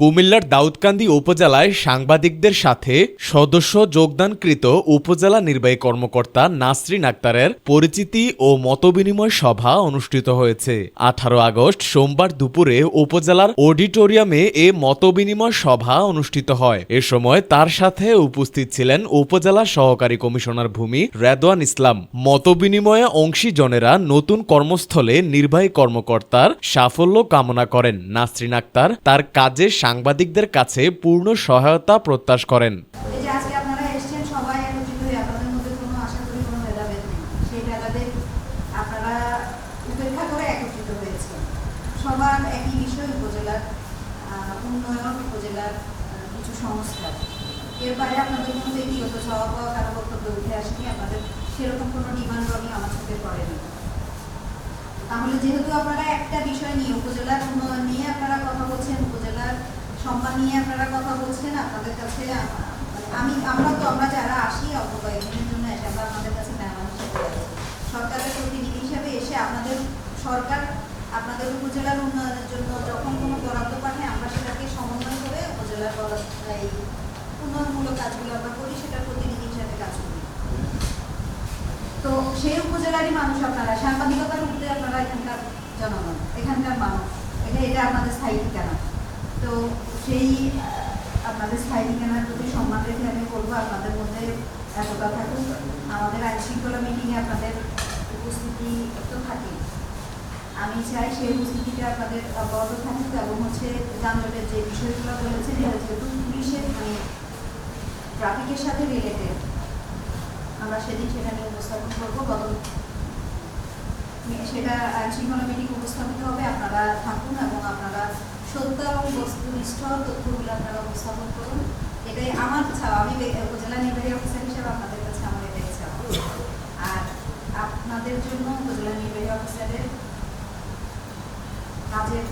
কুমিল্লার দাউদকান্দি উপজেলায় সাংবাদিকদের সাথে সদস্য যোগদানকৃত উপজেলা নির্বাহী কর্মকর্তা নাসরিন আক্তারের পরিচিতি ও মতবিনিময় সভা অনুষ্ঠিত হয়েছে। আঠারো আগস্ট সোমবার দুপুরে উপজেলার অডিটোরিয়ামে এ মতবিনিময় সভা অনুষ্ঠিত হয়। এ সময় তার সাথে উপস্থিত ছিলেন উপজেলা সহকারী কমিশনার ভূমি রেদওয়ান ইসলাম। মতবিনিময়ে অংশীজনেরা নতুন কর্মস্থলে নির্বাহী কর্মকর্তার সাফল্য কামনা করেন। নাসরিন আক্তার তার কাজে সাংবাদিকদের কাছে পূর্ণ সহায়তা প্রত্যাশ করেন। করি সেরকম কোনো ডিমান্ড তাহলে যেহেতু আপনারা একটা বিষয় নিয়ে, উপজেলার উন্নয়ন নিয়ে আপনারা কথা বলছেন, উপজেলার সম্মান নিয়ে আপনারা কথা বলছেন আপনাদের কাছে আমি, আমরা তো, আমরা যারা আসি অল্প কয়েকদিনের জন্য এসে আমরা আপনাদের কাছে মেহমান হিসেবে সরকারের প্রতিনিধি হিসেবে এসে আপনাদের, সরকার আপনাদের উপজেলার উন্নয়নের জন্য যখন কোনো বরাদ্দ পাঠায়, আমরা সেটাকে সমন্বয় করে উপজেলার এই উন্নয়নমূলক কাজগুলো আমরা করি, সেটার প্রতিনিধি হিসেবে কাজ করি। তো সেই উপজেলারই মানুষ আপনারা, সাংবাদিকতার উপরে আপনারা এখানকার জনগণ, এখানকার মানুষ। এটা এটা আপনাদের স্থায়ী ঠিকানা। তো সেই আপনাদের স্থায়ী ঠিকানার প্রতি সম্মান রেখে আমি বলব, আপনাদের মধ্যে একতা থাকুক। আমাদের আইন শৃঙ্খলা মিটিংয়ে আপনাদের উপস্থিতি তো থাকে আমি চাই সেই উপস্থিতিটা আপনাদের অব্যাহত থাকুক এবং হচ্ছে যানজটের যে বিষয়গুলো বলেছেন এটা যেহেতু পুলিশের মানে ট্রাফিকের সাথে রিলেটেড আমরা সেদিন সেটা নিয়ে উপস্থাপন করব গত সেটা আইন শৃঙ্খলা মিটিং উপস্থাপিত হবে। আপনারা থাকুন এবং আপনারা সত্য এবং বস্তুনিষ্ঠ তথ্যগুলো আপনারা উপস্থাপন করুন। এটাই আমার চাওয়া আমি উপজেলা নির্বাহী অফিসার হিসেবে আপনাদের কাছে আমার এটাই চাওয়া। আর আপনাদের জন্য উপজেলা নির্বাহী অফিসারের কাজের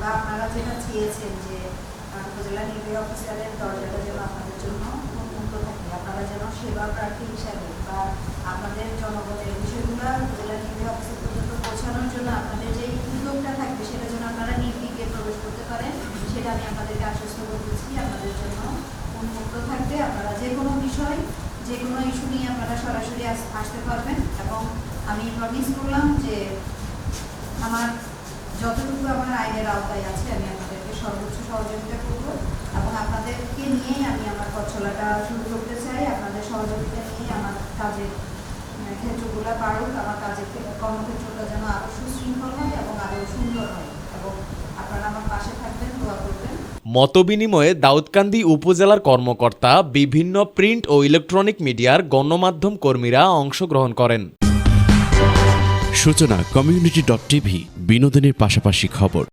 বা আপনারা যেটা চেয়েছেন যে উপজেলা নির্বাহী অফিসারের দরজাটা যেন আপনাদের জন্য উন্মুক্ত থাকে, আপনারা যেন সেবা প্রার্থী হিসাবে বা আপনাদের জনগণের বিষয়গুলো উপজেলা নির্বাহী অফিসার পর্যন্ত পৌঁছানোর জন্য আপনাদের যে উদ্যোগটা থাকবে সেটা যেন আপনারা নির্বিঘ্নে প্রবেশ করতে পারেন সেটা আমি আপনাদেরকে আশ্বস্ত করতেছি আপনাদের জন্য। উন্মুক্ত থাকবে আপনারা যে কোনো বিষয়, যে কোনো ইস্যু নিয়ে আপনারা সরাসরি আসতে পারবেন এবং আমি প্রমিস করলাম যে আমার যতটুকু আমার আইনের আওতায় আছে, আমি আপনাদেরকে সর্বোচ্চ সহযোগিতা করব এবং আপনাদেরকে নিয়েই আমি আমার পথ চলাটা শুরু করতে চাই। আপনাদের সহযোগিতা নিয়েই আমার কাজের ক্ষেত্রগুলো বাড়ুক, আমার কাজের কর্মক্ষেত্রটা যেন আরও সুশৃঙ্খল হয় এবং আরও সুন্দর হয় এবং আপনারা আমার পাশে থাকবেন দোয়া করবেন মতবিনিময়ে দাউদকান্দি উপজেলার কর্মকর্তা, বিভিন্ন প্রিন্ট ও ইলেকট্রনিক মিডিয়ার গণমাধ্যম কর্মীরা অংশগ্রহণ করেন। সূচনা, কমিউনিটি ডট টিভি, বিনোদনের পাশাপাশি খবর।